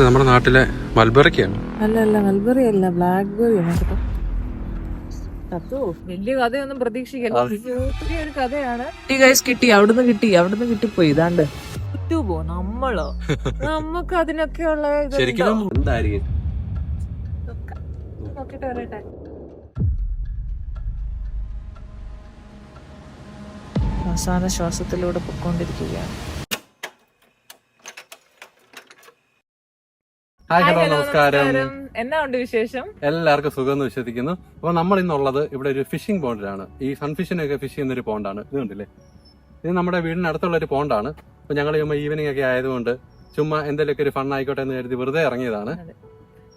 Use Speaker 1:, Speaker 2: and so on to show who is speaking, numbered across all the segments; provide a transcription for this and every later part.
Speaker 1: നമ്മുടെ നാട്ടിലെ മൽബറിക്കാണ്
Speaker 2: അല്ല അല്ല മൽബറി അല്ല ബ്ലാക്ക് ബെറി ആണ് വലിയ കഥയൊന്നും പ്രതീക്ഷിക്കല്ല. ഒരു കഥയാണ്. കിട്ടി കിട്ടി അവിടുന്ന് കിട്ടി അവിടുന്ന് കിട്ടിപ്പോയി ഇതാണ്ട്. പോ നമ്മളോ? നമുക്ക് അതിനൊക്കെ ഉള്ള ഇതുണ്ടോ?
Speaker 1: ശരിക്കും എന്തായിരിക്കും?
Speaker 2: നോക്കാം. നോക്കിട്ട് വരട്ടെ അവസാന ശ്വാസത്തിലൂടെ പൊക്കോണ്ടിരിക്കുകയാണ്
Speaker 1: ഹായ് ഹലോ നമസ്കാരം.
Speaker 2: എന്നാ ഉണ്ട് വിശേഷം?
Speaker 1: എല്ലാവർക്കും സുഖം എന്ന് വിശ്വസിക്കുന്നു. അപ്പൊ നമ്മൾ ഇന്നുള്ളത് ഇവിടെ ഒരു ഫിഷിംഗ് പോണ്ടിലാണ് ഈ സൺഫിഷിനൊക്കെ ഫിഷ് ചെയ്യുന്ന ഒരു പോണ്ടാണ് ഇത് കണ്ടില്ലേ? ഇത് നമ്മുടെ വീടിന് അടുത്തുള്ള ഒരു പോണ്ടാണ് അപ്പൊ ഞങ്ങൾ ചുമ്മാ ഈവനിങ് ഒക്കെ ആയതുകൊണ്ട് ചുമ്മാ എന്തെങ്കിലുമൊക്കെ ഒരു ഫൺ ആയിക്കോട്ടെ എന്ന് കരുതി വെറുതെ ഇറങ്ങിയതാണ്.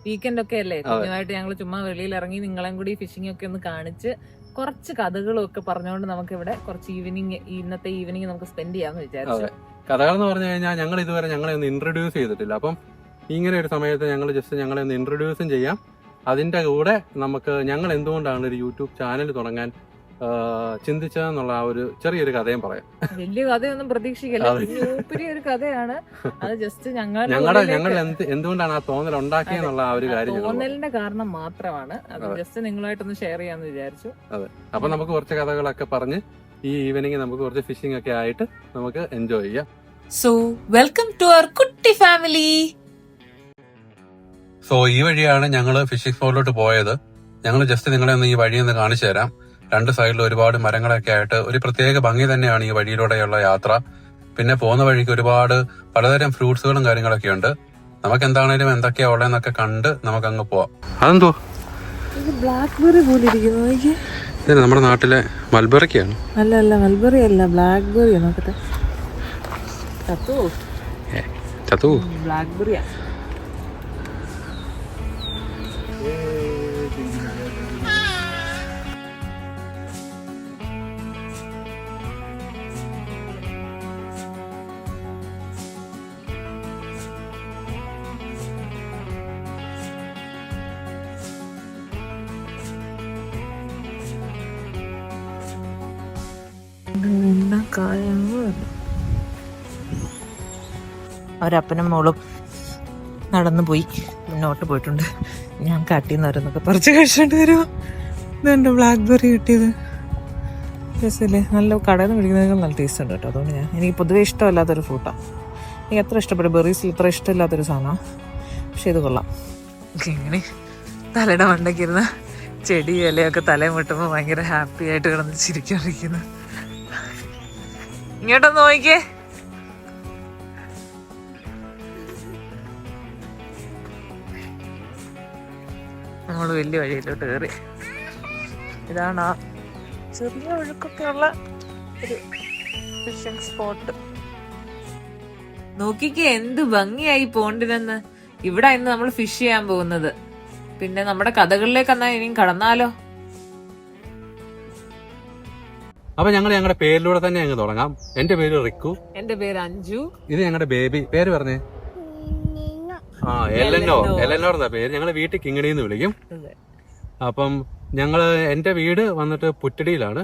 Speaker 2: വീക്കെൻഡ് ഒക്കെ അല്ലേ? കുഞ്ഞുമായിട്ട് ഞങ്ങൾ ചുമ്മാ വെളിയിൽ ഇറങ്ങി നിങ്ങളെയും കൂടി ഫിഷിംഗ് ഒക്കെ ഒന്ന് കാണിച്ച് കുറച്ച് കഥകളും ഒക്കെ പറഞ്ഞുകൊണ്ട് നമുക്ക് ഇവിടെ കുറച്ച് ഈവനിങ് ഇന്നത്തെ ഈവനിങ് നമുക്ക് സ്പെൻഡ് ചെയ്യാന്ന് വിചാരിച്ചു.
Speaker 1: കഥകൾ എന്ന് പറഞ്ഞു കഴിഞ്ഞാൽ ഞങ്ങൾ ഇതുവരെ ഞങ്ങളെ ഒന്ന് ഇൻട്രൊഡ്യൂസ് ചെയ്തിട്ടില്ല. അപ്പം ഇങ്ങനെ ഒരു സമയത്ത് ഞങ്ങൾ ജസ്റ്റ് ഞങ്ങളെ ഒന്ന് ഇൻട്രൊഡ്യൂസും ചെയ്യാം. അതിന്റെ കൂടെ നമുക്ക് ഞങ്ങൾ എന്തുകൊണ്ടാണ് ഒരു യൂട്യൂബ് ചാനൽ തുടങ്ങാൻ ചിന്തിച്ചതെന്നുള്ള ആ ഒരു ചെറിയൊരു കഥയും പറയാം.
Speaker 2: വലിയ കഥയൊന്നും പ്രതീക്ഷിക്കില്ല. ഒരു കഥയാണ്. അത് ജസ്റ്റ് ഞങ്ങൾ
Speaker 1: ഞങ്ങളുടെ ഞങ്ങൾ എന്ത് എന്തുകൊണ്ടാണ് ആ തോന്നൽ ഉണ്ടാക്കിയെന്നുള്ള ആ ഒരു കാര്യം
Speaker 2: തോന്നലിന്റെ കാരണം മാത്രമാണ്. അത് ജസ്റ്റ് നിങ്ങളായിട്ടൊന്ന് ഷെയർ ചെയ്യാന്ന് വിചാരിച്ചു. അതെ.
Speaker 1: അപ്പൊ നമുക്ക് കുറച്ച് കഥകളൊക്കെ പറഞ്ഞ് ഈ ഈവനിങ് നമുക്ക് കുറച്ച് ഫിഷിംഗ് ഒക്കെ ആയിട്ട് നമുക്ക് എൻജോയ് ചെയ്യാം.
Speaker 2: സോ വെൽക്കം ടു അവർ കുട്ടി ഫാമിലി
Speaker 1: സോ ഈ വഴിയാണ് ഞങ്ങൾ ഫിഷിംഗ് സ്പോട്ടിലോട്ട് പോയത്. ഞങ്ങൾ ജസ്റ്റ് നിങ്ങളെ ഒന്ന് ഈ വഴി ഒന്ന് കാണിച്ചു തരാം. രണ്ട് സൈഡിൽ ഒരുപാട് മരങ്ങളൊക്കെ ആയിട്ട് ഒരു പ്രത്യേക ഭംഗി തന്നെയാണ് ഈ വഴിയിലൂടെയുള്ള യാത്ര. പിന്നെ പോകുന്ന വഴിക്ക് ഒരുപാട് പലതരം ഫ്രൂട്ട്സുകളും കാര്യങ്ങളൊക്കെ ഉണ്ട്. നമുക്ക് എന്താണേലും എന്തൊക്കെയാ ഉള്ളതെന്നൊക്കെ കണ്ട് നമുക്ക് അങ്ങ് പോവാം. അതെന്തോ?
Speaker 2: ബ്ലാക്ക്ബെറി പോലെ ഇരിക്കുന്നു
Speaker 1: ഇത് നമ്മുടെ നാട്ടിലെ മൽബറിക്കാണ്
Speaker 2: അല്ല അല്ല മൽബറി അല്ല ബ്ലാക്ക്ബെറി നോക്കട്ടെ.
Speaker 1: ചത്തു
Speaker 2: ബ്ലാക്ക്ബെറിയാ അവരപ്പനും മോളും നടന്നു പോയി. മുന്നോട്ട് പോയിട്ടുണ്ട്. ഞാൻ കാട്ടിന്ന് വരുന്നൊക്കെ പറിച്ച് കഴിച്ചോണ്ട് വരുമോ ഇതുണ്ട് ബ്ലാക്ക്ബെറി കിട്ടിയത്. രസമില്ലേ നല്ല കടയിൽ നിന്ന് പിടിക്കുന്നതിനേക്കാൾ നല്ല ടേസ്റ്റ് ഉണ്ട് കേട്ടോ. അതുകൊണ്ട് ഞാൻ എനിക്ക് പൊതുവേ ഇഷ്ടമല്ലാത്തൊരു ഫ്രൂട്ടാണ് എനിക്ക് അത്ര ഇഷ്ടപ്പെടും ബെറീസിൽ ഇത്ര ഇഷ്ടമില്ലാത്തൊരു സാധനമാണ് പക്ഷേ ഇത് കൊള്ളാം. ഇങ്ങനെ തലയുടെ മണ്ടയ്ക്കിരുന്ന് ചെടി ഇലയൊക്കെ തലയും മുട്ടുമ്പോൾ ഭയങ്കര ഹാപ്പി ആയിട്ട് കിടന്ന് ചിരിക്കാണ്ടിരിക്കുന്നു ഇങ്ങോട്ടൊന്ന് നോക്കിക്കേ. നമ്മൾ വലിയ വഴിയിലോട്ട് കയറി ഇതാണ് ആ ചെറിയ ഒഴുക്കൊക്കെ ഉള്ള ഒരു ഫിഷിംഗ് സ്പോട്ട് നോക്കിക്കേ എന്ത് ഭംഗിയായി പോണ്ടിനെന്ന് ഇവിടെ ഇന്ന് നമ്മൾ ഫിഷ് ചെയ്യാൻ പോകുന്നത്. പിന്നെ നമ്മുടെ കഥകളിലേക്ക് എന്നാ ഇനിയും കടന്നാലോ?
Speaker 1: അപ്പൊ ഞങ്ങൾ ഞങ്ങളുടെ പേരിലൂടെ തന്നെ അങ്ങ് തുടങ്ങാം. എന്റെ പേര് റിക്കു.
Speaker 2: എന്റെ പേര് അഞ്ജു.
Speaker 1: ഇത് ഞങ്ങളുടെ ബേബി. പേര് പറഞ്ഞേ? ആ എലനോർ എന്നാ പേര്. ഞങ്ങൾ വീട്ടിൽ കിങ്ങിണി എന്ന് വിളിക്കും. അപ്പം ഞങ്ങൾ എന്റെ വീട് വന്നിട്ട് പുറ്റടിയിലാണ്.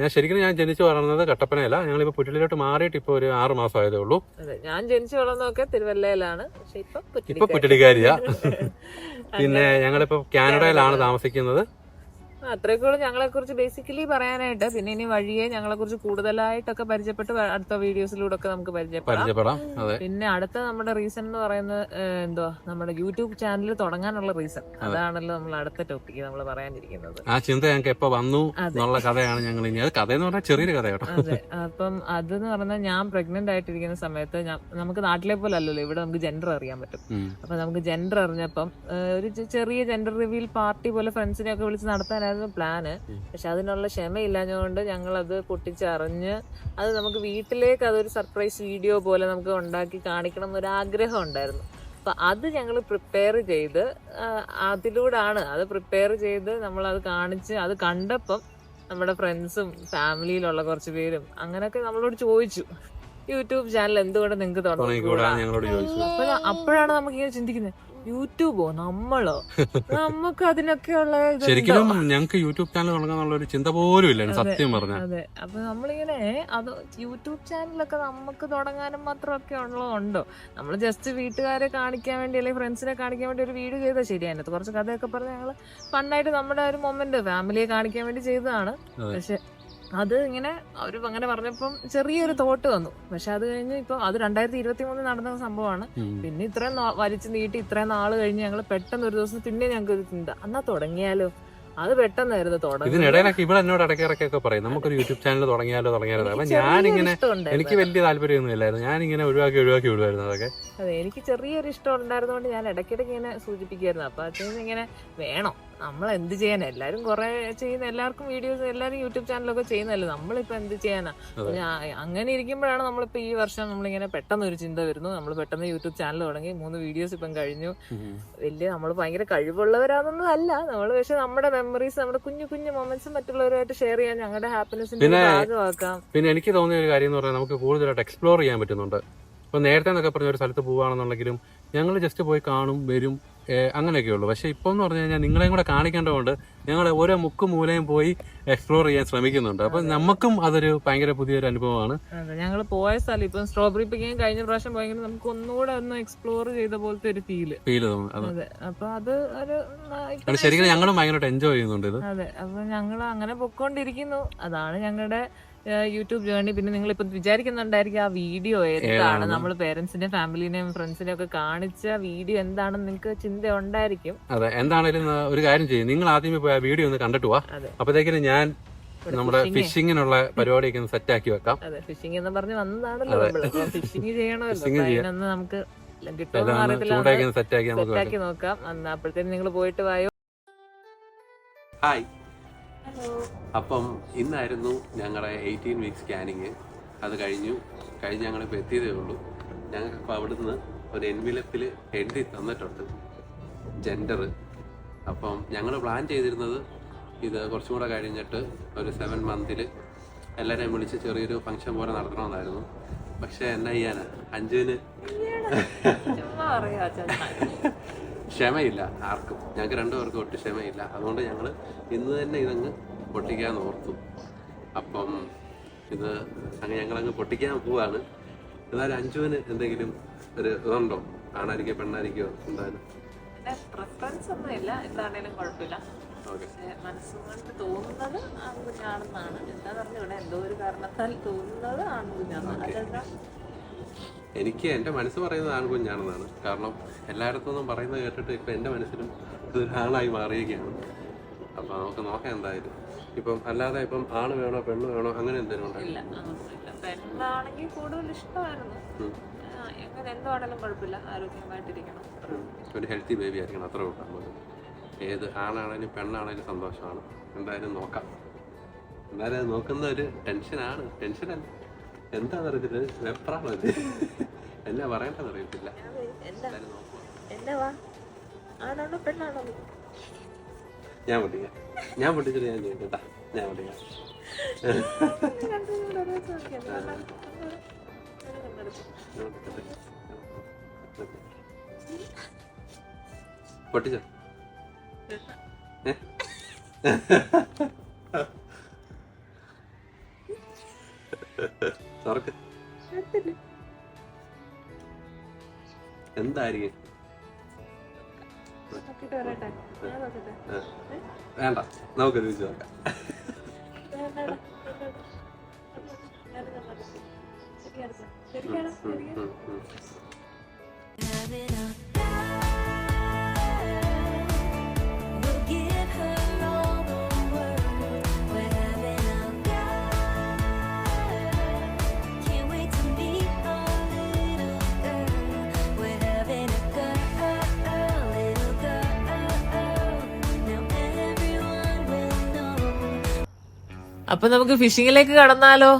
Speaker 1: ഞാൻ ശരിക്കും ഞാൻ ജനിച്ചു വളർന്നത് കട്ടപ്പനയല്ല. ഇപ്പൊ പുറ്റടിയിലോട്ട് മാറിയിട്ട് ഇപ്പൊ ഒരു ആറ് മാസം ആയതേ ഉള്ളൂ
Speaker 2: ഞാൻ ജനിച്ചു വളർന്നതൊക്കെ തിരുവല്ലയിലാണ്. ഇപ്പൊ
Speaker 1: പുറ്റടിക്കാരിയാ. പിന്നെ ഞങ്ങളിപ്പോ കാനഡയിലാണ് താമസിക്കുന്നത്.
Speaker 2: അത്രയൊക്കെയുള്ളൂ ഞങ്ങളെ കുറിച്ച് ബേസിക്കലി പറയാനായിട്ട്. പിന്നെ ഇനി വഴിയെ ഞങ്ങളെക്കുറിച്ച് കൂടുതലായിട്ടൊക്കെ പരിചയപ്പെട്ട് അടുത്ത വീഡിയോസിലൂടെ ഒക്കെ നമുക്ക് പരിചയപ്പെടാം. പിന്നെ അടുത്ത നമ്മുടെ റീസൺ എന്ന് പറയുന്നത് എന്തോ എന്തുവാ നമ്മുടെ യൂട്യൂബ് ചാനൽ തുടങ്ങാനുള്ള റീസൺ അതാണല്ലോ നമ്മൾ അടുത്ത ടോപ്പിക്ക് നമ്മൾ പറയാനിരിക്കുന്നത്.
Speaker 1: ആ ചിന്ത ഞങ്ങൾക്ക് എപ്പോ വന്നു എന്നുള്ള കഥയാണ് ഞങ്ങൾ ഇനി. അത് കഥ എന്ന് പറഞ്ഞാൽ ചെറിയൊരു കഥ കേട്ടോ.
Speaker 2: അതെ. അപ്പം അതെന്ന് പറഞ്ഞാൽ ഞാൻ പ്രഗ്നന്റ് ആയിട്ടിരിക്കുന്ന സമയത്ത് നമുക്ക് നാട്ടിലെ പോലെ അല്ലല്ലോ ഇവിടെ നമുക്ക് ജെൻഡർ അറിയാൻ പറ്റും. അപ്പൊ നമുക്ക് ജെൻഡർ അറിഞ്ഞപ്പം ഒരു ചെറിയ ജെൻഡർ റിവീൽ പാർട്ടി പോലെ ഫ്രണ്ട്സിനെ ഒക്കെ വിളിച്ച് നടത്താനായിരുന്നു പ്ലാന്. പക്ഷെ അതിനുള്ള ക്ഷമയില്ലാഞ്ഞുകൊണ്ട് ഞങ്ങൾ അത് പൊട്ടിച്ചറിഞ്ഞ് അത് നമുക്ക് വീട്ടിലേക്ക് അതൊരു സർപ്രൈസ് വീഡിയോ പോലെ നമുക്ക് ഉണ്ടാക്കി കാണിക്കണം എന്നൊരു ആഗ്രഹം ഉണ്ടായിരുന്നു. അപ്പൊ അത് ഞങ്ങൾ പ്രിപ്പയർ ചെയ്ത് അതിലൂടാണ്. അത് പ്രിപ്പയർ ചെയ്ത് നമ്മൾ അത് കാണിച്ച് അത് കണ്ടപ്പം നമ്മുടെ ഫ്രണ്ട്സും ഫാമിലിയിലുള്ള കുറച്ച് പേരും അങ്ങനെയൊക്കെ നമ്മളോട് ചോദിച്ചു. യൂട്യൂബ് ചാനൽ എന്തുകൊണ്ട് നിങ്ങൾക്ക്
Speaker 1: തുടങ്ങിക്കൂടാ ഞങ്ങളോട് ചോദിച്ചു
Speaker 2: അപ്പോഴാണ് നമുക്ക് ഇങ്ങനെ ചിന്തിക്കുന്നത് യൂട്യൂബോ? നമ്മളോ? നമുക്ക് അതിനൊക്കെയുള്ള ഉള്ള
Speaker 1: ശരിക്കും ഞങ്ങൾക്ക് യൂട്യൂബ് ചാനൽ തുടങ്ങാന്നുള്ള ഒരു ചിന്ത പോലും ഇല്ല സത്യം പറഞ്ഞു.
Speaker 2: അതെ. അപ്പൊ നമ്മളിങ്ങനെ അത് യൂട്യൂബ് ചാനലൊക്കെ നമുക്ക് തുടങ്ങാനും മാത്രമൊക്കെ ഉള്ളതുണ്ടോ? നമ്മൾ ജസ്റ്റ് വീട്ടുകാരെ കാണിക്കാൻ വേണ്ടി അല്ലെങ്കിൽ ഫ്രണ്ട്സിനെ കാണിക്കാൻ വേണ്ടി ഒരു വീഡിയോ ചെയ്താൽ ശരി അതിനകത്ത് കുറച്ച് കഥയൊക്കെ പറഞ്ഞ് ഞങ്ങൾ ഫണ്ണായിട്ട് നമ്മുടെ ഒരു മൊമെന്റ് ഫാമിലിയെ കാണിക്കാൻ വേണ്ടി ചെയ്തതാണ്. പക്ഷെ അത് ഇങ്ങനെ അവർ അങ്ങനെ പറഞ്ഞപ്പം ചെറിയൊരു തോട്ട് വന്നു. പക്ഷെ അത് കഴിഞ്ഞ് ഇപ്പൊ അത് രണ്ടായിരത്തി ഇരുപത്തി മൂന്നിൽ നടന്ന സംഭവമാണ്. പിന്നെ ഇത്രയും വലിച്ചു നീട്ടി ഇത്രയും നാൾ കഴിഞ്ഞ് ഞങ്ങൾ പെട്ടെന്ന് ഒരു ദിവസം പിന്നെ ഞങ്ങൾക്ക് ഒരു ചിന്ത. എന്നാ തുടങ്ങിയാലോ? അത് പെട്ടെന്നായിരുന്നു തുടങ്ങി
Speaker 1: ഇതിനിടയിലൊക്കെ ഇവിടെ എന്നോട് ഇടയ്ക്കിടയ്ക്കൊക്കെ പറയും നമുക്കൊരു യൂട്യൂബ് ചാനൽ തുടങ്ങിയാലോ തുടങ്ങിയാലോ? അപ്പൊ ഞാനിങ്ങനെ എനിക്ക് വലിയ താല്പര്യമൊന്നും ഇല്ലായിരുന്നു. ഞാനിങ്ങനെ ഒഴിവാക്കി ഒഴിവാക്കി വിടുമായിരുന്നു അതൊക്കെ.
Speaker 2: അതെ എനിക്ക് ചെറിയൊരു ഇഷ്ടം ഉണ്ടായിരുന്നോണ്ട് ഞാൻ ഇടയ്ക്കിടയ്ക്ക് ഇങ്ങനെ സൂചിപ്പിക്കായിരുന്നു അപ്പൊ അച്ഛൻ ഇങ്ങനെ വേണം. നമ്മൾ എന്ത് ചെയ്യാൻ എല്ലാരും കുറെ ചെയ്യുന്ന എല്ലാവർക്കും വീഡിയോസ് എല്ലാരും യൂട്യൂബ് ചാനലൊക്കെ ചെയ്യുന്നല്ലേ നമ്മളിപ്പോ എന്ത് ചെയ്യാനാ? അങ്ങനെ ഇരിക്കുമ്പോഴാണ് നമ്മളിപ്പോ ഈ വർഷം നമ്മളിങ്ങനെ പെട്ടെന്ന് ഒരു ചിന്ത വരുന്നു. നമ്മൾ പെട്ടെന്ന് യൂട്യൂബ് ചാനൽ തുടങ്ങി മൂന്ന് വീഡിയോസ് ഇപ്പം കഴിഞ്ഞു. വലിയ നമ്മൾ ഭയങ്കര കഴിവുള്ളവരാണെന്നൊന്നും അല്ല. നമ്മൾ പക്ഷെ നമ്മുടെ മെമ്മറീസ് നമ്മുടെ കുഞ്ഞു കുഞ്ഞു മൊമെന്റ്സ് മറ്റുള്ളവരുമായിട്ട് ഷെയർ ചെയ്യാൻ ഞങ്ങളുടെ ഹാപ്പിനെസിന്റെ ഭാഗമാക്കാം.
Speaker 1: പിന്നെ എനിക്ക് തോന്നിയ ഒരു കാര്യം എന്ന് പറഞ്ഞാൽ നമുക്ക് കൂടുതലായിട്ട് എക്സ്പ്ലോർ ചെയ്യാൻ പറ്റുന്നുണ്ട്. ഇപ്പൊ നേരത്തെ എന്നൊക്കെ പറഞ്ഞ ഒരു സ്ഥലത്ത് പോവാണെന്നുണ്ടെങ്കിലും ഞങ്ങൾ ജസ്റ്റ് പോയി കാണും വരും. അങ്ങനെയൊക്കെ ഉള്ളൂ. പക്ഷേ ഇപ്പം എന്ന് പറഞ്ഞു കഴിഞ്ഞാൽ നിങ്ങളെയും കൂടെ കാണിക്കേണ്ടതുകൊണ്ട് ഞങ്ങൾ ഓരോ മുക്കും മൂലയും പോയി എക്സ്പ്ലോർ ചെയ്യാൻ ശ്രമിക്കുന്നുണ്ട്. അപ്പൊ നമുക്കും അതൊരു ഭയങ്കര പുതിയൊരു അനുഭവമാണ്.
Speaker 2: ഞങ്ങൾ പോയ സ്ഥലം ഇപ്പം സ്ട്രോബെറി പിക്കിങ് കഴിഞ്ഞ പ്രാവശ്യം പോയെങ്കിലും നമുക്ക് ഒന്നുകൂടെ ഒന്ന് എക്സ്പ്ലോർ ചെയ്ത പോലത്തെ ഒരു
Speaker 1: ഫീൽ
Speaker 2: ഫീൽ അപ്പൊ അത് ഒരു
Speaker 1: ശരിക്കും ഞങ്ങളും ഭയങ്കരമായിട്ട് എൻജോയ് ചെയ്യുന്നുണ്ട് ഇത്.
Speaker 2: അതെ അപ്പൊ ഞങ്ങൾ അങ്ങനെ പൊക്കോണ്ടിരിക്കുന്നു. അതാണ് ഞങ്ങളുടെ യൂട്യൂബ് ജേണി പിന്നെ നിങ്ങൾ ഇപ്പൊ വിചാരിക്കുന്നുണ്ടായിരിക്കും ആ വീഡിയോ എന്താണ്?
Speaker 1: ഏതാണ്?
Speaker 2: നമ്മൾ പേരൻസിനെയും ഫാമിലിനെയും ഫ്രണ്ട്സിനെയും ഒക്കെ കാണിച്ച വീഡിയോ എന്താണെന്ന് നിങ്ങൾക്ക് ചിന്ത ഉണ്ടായിരിക്കും
Speaker 1: അതെ എന്താണേലും ഒരു കാര്യം ചെയ്യും. നിങ്ങൾ ആദ്യമേ പോയി ആ വീഡിയോ ഒന്ന് കണ്ടിട്ട് പോവാ. അപ്പോഴത്തേക്കിനും ഞാൻ നമ്മുടെ. ഫിഷിങ്ങിനുള്ള പരിപാടിയൊക്കെ ഒന്ന് സെറ്റ് ആക്കി വെക്കാം.
Speaker 2: അതെ ഫിഷിംഗ് എന്ന് പറഞ്ഞ് വന്നതാണല്ലോ ഫിഷിംഗ് ചെയ്യണമല്ലോ. നമുക്ക്
Speaker 1: സെറ്റ് ആക്കി നമുക്ക്
Speaker 2: നോക്കാം. അന്ന് അപ്പോഴത്തേനും നിങ്ങൾ പോയിട്ട് വായോ?
Speaker 1: ഹായ് അപ്പം ഇന്നായിരുന്നു ഞങ്ങളുടെ എയ്റ്റീൻ വീക്ക് സ്കാനിങ് അത് കഴിഞ്ഞു. കഴിഞ്ഞ് ഞങ്ങളിപ്പോൾ എത്തിയതേ ഉള്ളൂ. ഞങ്ങൾക്കിപ്പോൾ അവിടുന്ന് ഒരു എൻവിലപ്പിൽ എഴുതി തന്നിട്ടുണ്ട്. ജെൻഡർ അപ്പം ഞങ്ങൾ പ്ലാൻ ചെയ്തിരുന്നത് ഇത് കുറച്ചും കൂടെ കഴിഞ്ഞിട്ട് ഒരു സെവൻ മന്തിൽ എല്ലാവരെയും വിളിച്ച് ചെറിയൊരു ഫംഗ്ഷൻ പോലെ നടത്തണമെന്നായിരുന്നു. പക്ഷേ എന്നാ ചെയ്യാനാ?
Speaker 2: അഞ്ചുവിന്
Speaker 1: ക്ഷമയില്ല ആർക്കും. ഞങ്ങൾക്ക് രണ്ടുപേർക്കും ഒട്ടും ക്ഷമയില്ല. അതുകൊണ്ട് ഞങ്ങൾ ഇന്ന് തന്നെ ഇതങ്ങ് പൊട്ടിക്കാൻ ഓർത്തു. അപ്പം ഇത് അങ്ങ് ഞങ്ങളങ്ങ് പൊട്ടിക്കാൻ പോവാണ്. എന്നാലും അഞ്ജുവിന് എന്തെങ്കിലും ഒരു ഇതുണ്ടോ? ആണായിരിക്കോ പെണ്ണായിരിക്കോ എന്തായാലും?
Speaker 2: പ്രിഫറൻസ് ഒന്നും ഇല്ല. എന്താണേലും കുഴപ്പമില്ല. മനസ്സുകൊണ്ട് തോന്നുന്നത് ആൺകുഞ്ഞാണെന്നാണ്. എന്താ പറഞ്ഞു ഇവിടെ എന്തോ ഒരു കാരണത്താൽ തോന്നുന്നത് ആൺകുഞ്ഞാണ് അതെന്താ?
Speaker 1: എനിക്ക് എന്റെ മനസ്സ് പറയുന്നത് ആൺകുഞ്ഞാണെന്നാണ് കാരണം എല്ലായിടത്തു നിന്നും പറയുന്നത് കേട്ടിട്ട് ഇപ്പം എന്റെ മനസ്സിലും ഇത് ആണായി മാറിയിരിക്കുകയാണ്. അപ്പോൾ നമുക്ക് നോക്കാം എന്തായാലും. ഇപ്പം അല്ലാതെ ഇപ്പം ആണ് വേണോ പെണ്ണ് വേണോ അങ്ങനെ എന്തെങ്കിലും ഉണ്ടോ?
Speaker 2: പെണ്ണാണെങ്കിൽ കൂടുതൽ ഇഷ്ടമായിരുന്നു.
Speaker 1: ഉം.
Speaker 2: ആ, എങ്ങനെ എന്താണെങ്കിലും കുഴപ്പമില്ല. ആരോഗ്യമായിട്ടിരിക്കണം.
Speaker 1: ഒരു ഹെൽത്തി ബേബി ആയിരിക്കണം. അത്ര കൂട്ടാൻ ഏത് ആണാണേലും പെണ്ണാണേലും സന്തോഷമാണ്. എന്തായാലും നോക്കാം. എന്തായാലും നോക്കുന്ന ഒരു ടെൻഷനാണ്. ടെൻഷനല്ല. എന്താണെന്ന് അറിയത്തില്ല. വെപ്രാണോ ഇത്. എന്നാ പറയണ്ടെന്ന് അറിയത്തില്ല. ഞാൻ പൊട്ടിക്കാം. ഞാൻ പൊട്ടിച്ചിട്ട് ഞാൻ ചെയ്യും ഞാൻ പൊട്ടിക്കാം. പൊട്ടിച്ചോ? ഏ? തുറക്ക്. എന്തായിരിക്കും. വേണ്ട നമുക്ക് തിരിച്ചു നോക്കാം.
Speaker 2: ശരിയാണോ? ശരിയാണോ? അപ്പൊ നമുക്ക് ഫിഷിങ്ങിലേക്ക് കടന്നാലോ?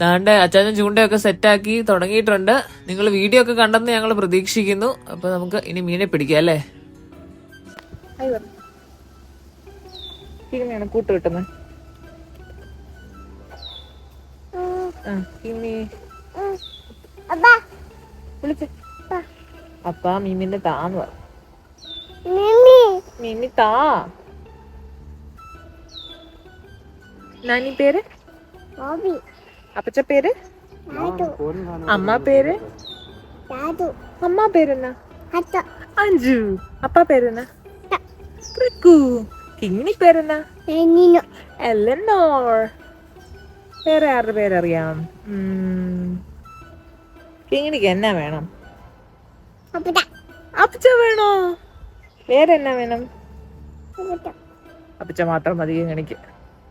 Speaker 2: ദാണ്ട് അച്ചാച്ചൻ ചൂണ്ടയൊക്കെ സെറ്റാക്കി തുടങ്ങിയിട്ടുണ്ട്. നിങ്ങൾ വീഡിയോ ഒക്കെ കണ്ടെന്ന് ഞങ്ങൾ പ്രതീക്ഷിക്കുന്നു. അപ്പൊ നമുക്ക് ഇനി മീനെ പിടിക്കാം അല്ലേ? കൂട്ട് കിട്ടുന്നത് അപ്പാ. അപ്പ. മീമിന്റെ താന്ന് പറ. മീമി താ. നാനി പേര്? അപ്പച്ച പേര്? അമ്മ പേര്? അമ്മ പേരെന്നാ? അഞ്ജു. അപ്പ പേരെന്നാ? കിങ്ങിണി പേരെന്നാ? എലനോർ വേറെ ആരുടെ പേരറിയാം? കിങ്ങിണിക്ക് എന്നാ വേണം? അപ്പച്ച വേണോ? വേറെ എന്നാ വേണം അപ്പച്ച മാത്രം മതി കിങ്ങിണിക്ക്.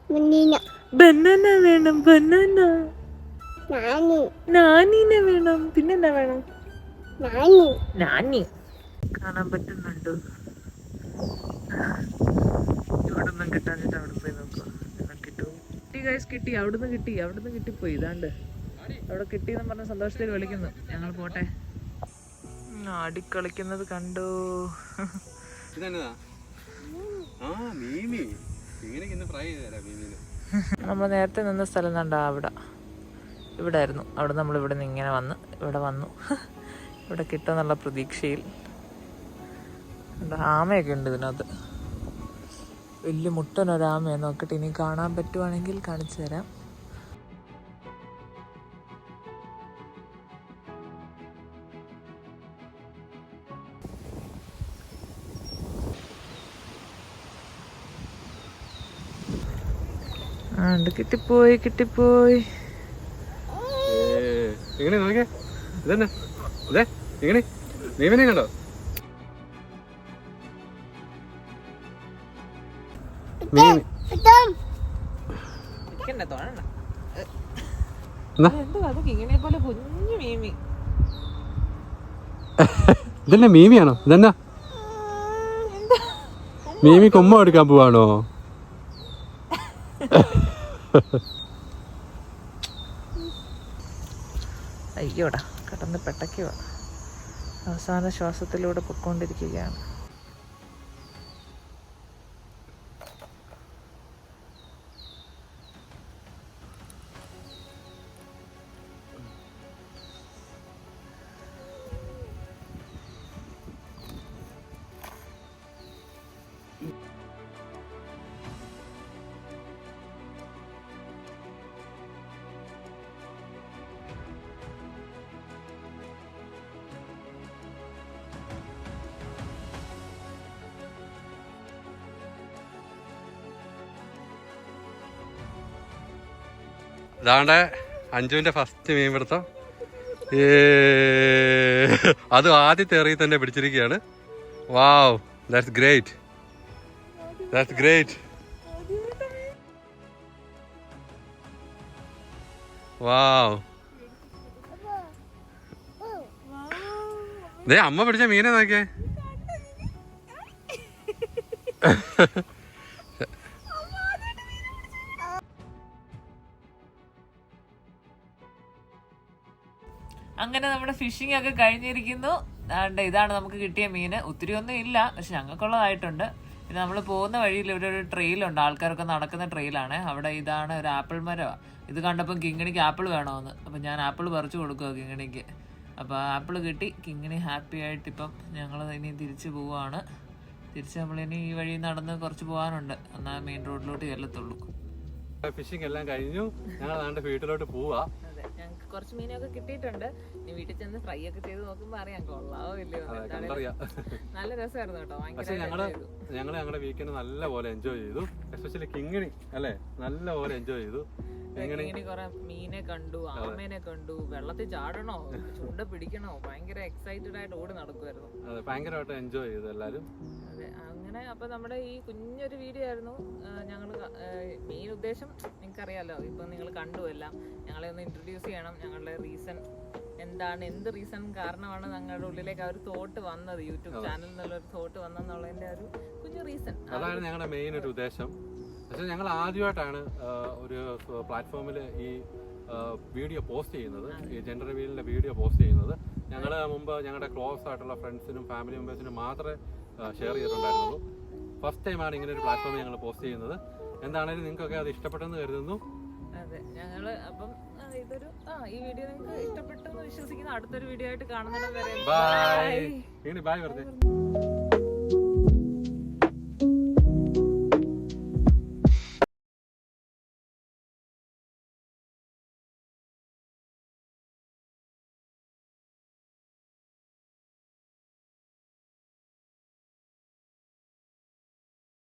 Speaker 2: ബനാന വേണം ബനാന. നാനീനെ വേണം പിന്നെന്നാ വേണം? നാനി. കാണാൻ പറ്റുന്നുണ്ടോ. ഇവിടുന്ന് കിട്ടാഞ്ഞിട്ട് അവിടെ പോയി നോക്കാം. കിട്ടും. കിട്ടി ഗൈസ് കിട്ടി. അവിടുന്ന് കിട്ടി. അവിടുന്ന് കിട്ടിപ്പോയി. ഇതാണ്ട്. അവിടെ കിട്ടിയെന്ന് പറഞ്ഞ സന്തോഷത്തിൽ വിളിക്കുന്നു. ഞങ്ങൾ പോട്ടെ. ആടിക്കളിക്കുന്നത് കണ്ടു?
Speaker 1: ഇതെന്നതാ ആ മീമി.
Speaker 2: നമ്മൾ നേരത്തെ നിന്ന സ്ഥലം കണ്ടാ അവിടെ. ഇവിടെ ആയിരുന്നു അവിടെ നമ്മൾ ഇവിടെ നിന്ന് ഇങ്ങനെ വന്ന് ഇവിടെ വന്നു. ഇവിടെ കിട്ടുമെന്നുള്ള പ്രതീക്ഷയിൽ. ആമയൊക്കെ ഉണ്ട് ഇതിനകത്ത്. വലിയ മുട്ടനൊരാമയെ. നോക്കട്ടെ ഇനി കാണാൻ പറ്റുവാണെങ്കിൽ കാണിച്ചു തരാം. ആ ഉണ്ട് കിട്ടിപ്പോയി. കിട്ടിപ്പോയി
Speaker 1: എങ്ങനെ ഇതന്നെ? എങ്ങനെ കണ്ടോ
Speaker 2: അത് കിങ്ങിണിയെ പോലെ കുഞ്ഞു മീമി.
Speaker 1: ഇതന്നെ മീമിയാണോ? ഇതെന്നാ? മീമി കൊമ്മ എടുക്കാൻ പോവാണോ?
Speaker 2: അയ്യോടാ കിടന്ന് പെട്ടയ്ക്കുവാ അവസാന ശ്വാസത്തിലൂടെ പൊക്കോണ്ടിരിക്കുകയാണ്.
Speaker 1: ഇതാണ്ട് അഞ്ജുവിന്റെ ഫസ്റ്റ് മീൻ പിടുത്തം ഏ അത് ആദ്യത്തെ എറിയിൽ തന്നെ പിടിച്ചിരിക്കുകയാണ്. Wow that's great that's great wow ദേ അമ്മ പിടിച്ച മീനെ നോക്കിയേ.
Speaker 2: അങ്ങനെ നമ്മുടെ ഫിഷിംഗ് ഒക്കെ കഴിഞ്ഞിരിക്കുന്നു. അതുകൊണ്ട് ഇതാണ് നമുക്ക് കിട്ടിയ മീന് ഒത്തിരി ഒന്നും ഇല്ല. പക്ഷെ ഞങ്ങൾക്കുള്ളതായിട്ടുണ്ട്. പിന്നെ നമ്മൾ പോകുന്ന വഴിയിൽ ഇവിടെ ഒരു ട്രെയിലുണ്ട് ആൾക്കാരൊക്കെ നടക്കുന്ന ട്രെയിലാണ് അവിടെ ഇതാണ് ഒരു ആപ്പിൾ മരവ. ഇത് കണ്ടപ്പം കിങ്ങിണിക്ക് ആപ്പിൾ വേണമെന്ന് അപ്പം ഞാൻ ആപ്പിൾ പറിച്ചു കൊടുക്കുക കിങ്ങിണിക്ക്. അപ്പോൾ ആപ്പിൾ കിട്ടി. കിങ്ങിണി ഹാപ്പി ആയിട്ട് ഇപ്പം ഞങ്ങൾ ഇനി തിരിച്ചു പോവുകയാണ് തിരിച്ച് നമ്മളിനി ഈ വഴി നടന്ന് കുറച്ച് പോകാനുണ്ട് എന്നാൽ മെയിൻ റോഡിലോട്ട് ചെല്ലത്തുള്ളൂ.
Speaker 1: ഫിഷിംഗ് എല്ലാം കഴിഞ്ഞു. ഞങ്ങൾ വീട്ടിലോട്ട് പോവാ.
Speaker 2: കുറച്ച് മീനൊക്കെ കിട്ടിയിട്ടുണ്ട്. ഇനി വീട്ടിൽ ചെന്ന് ഫ്രൈ ഒക്കെ ചെയ്ത് നോക്കുമ്പോ അറിയാം കൊള്ളാവോ ഇല്ലയോ നല്ല രസമായിരുന്നു കേട്ടോ. ഭയങ്കര
Speaker 1: ഞങ്ങൾ ഞങ്ങളുടെ വീക്കെൻഡ് നല്ല പോലെ എൻജോയ് ചെയ്തു. എസ്പെഷ്യലി കിങ്ങിണി അല്ലേ? നല്ല പോലെ എൻജോയ് ചെയ്തു.
Speaker 2: ഇങ്ങനെ കുറെ മീനെ കണ്ടു ആമേനെ കണ്ടു വെള്ളത്തിൽ ചാടണോ ചൂണ്ട പിടിക്കണോ? ഭയങ്കര എക്സൈറ്റഡ് ആയിട്ട് ഓടി നടക്കുമായിരുന്നു
Speaker 1: അതെ ഭയങ്കരമായിട്ട് എൻജോയ് ചെയ്തു എല്ലാരും.
Speaker 2: അതെ അങ്ങനെ അപ്പൊ നമ്മുടെ ഈ കുഞ്ഞൊരു വീഡിയോ ആയിരുന്നു. ഞങ്ങൾ മെയിൻ ഉദ്ദേശം നിങ്ങൾക്കറിയാലോ ഇപ്പൊ നിങ്ങൾ കണ്ടു എല്ലാം. ഞങ്ങളെ ഒന്ന് ഇൻട്രൊഡ്യൂസ് ചെയ്യണം. ഞങ്ങളുടെ റീസൺ എന്താണ് എന്ത് റീസൺ കാരണമാണ് ഞങ്ങളുടെ ഉള്ളിലേക്ക് ആ ഒരു തോട്ട് വന്നത്? യൂട്യൂബ് ചാനൽ എന്നുള്ള ഒരു തോട്ട് വന്നെന്നുള്ളതിന്റെ ഒരു കുഞ്ഞു റീസൺ
Speaker 1: അതാണ് ഞങ്ങളുടെ മെയിൻ ഒരു ഉദ്ദേശം. പക്ഷെ ഞങ്ങൾ ആദ്യമായിട്ടാണ് ഒരു പ്ലാറ്റ്ഫോമിൽ ഈ വീഡിയോ പോസ്റ്റ് ചെയ്യുന്നത്. ഈ ജെൻഡർ വീലിന്റെ വീഡിയോ പോസ്റ്റ് ചെയ്യുന്നത്. ഞങ്ങൾ മുമ്പ് ഞങ്ങളുടെ ക്ലോസ് ആയിട്ടുള്ള ഫ്രണ്ട്സിനും ഫാമിലി മെമ്പേഴ്സിനും മാത്രമേ ഷെയർ ചെയ്തിട്ടുണ്ടായിരുന്നുള്ളൂ. ഫസ്റ്റ് ടൈമാണ് ഇങ്ങനെ ഒരു പ്ലാറ്റ്ഫോം ഞങ്ങൾ പോസ്റ്റ് ചെയ്യുന്നത്. എന്താണെങ്കിലും നിങ്ങൾക്കൊക്കെ അത് ഇഷ്ടപ്പെട്ടെന്ന് കരുതുന്നു.
Speaker 2: അതെ ഞങ്ങൾ അപ്പം ഇതൊരു ആ ഈ വീഡിയോ നിങ്ങൾക്ക് ഇഷ്ടപ്പെട്ടെന്ന് വിശ്വസിക്കുന്ന വിശ്വസിക്കുന്നു അടുത്തൊരു വീഡിയോ ആയിട്ട് കാണുന്നിടം വരെ.
Speaker 1: ബൈ ബൈ വെറുതെ.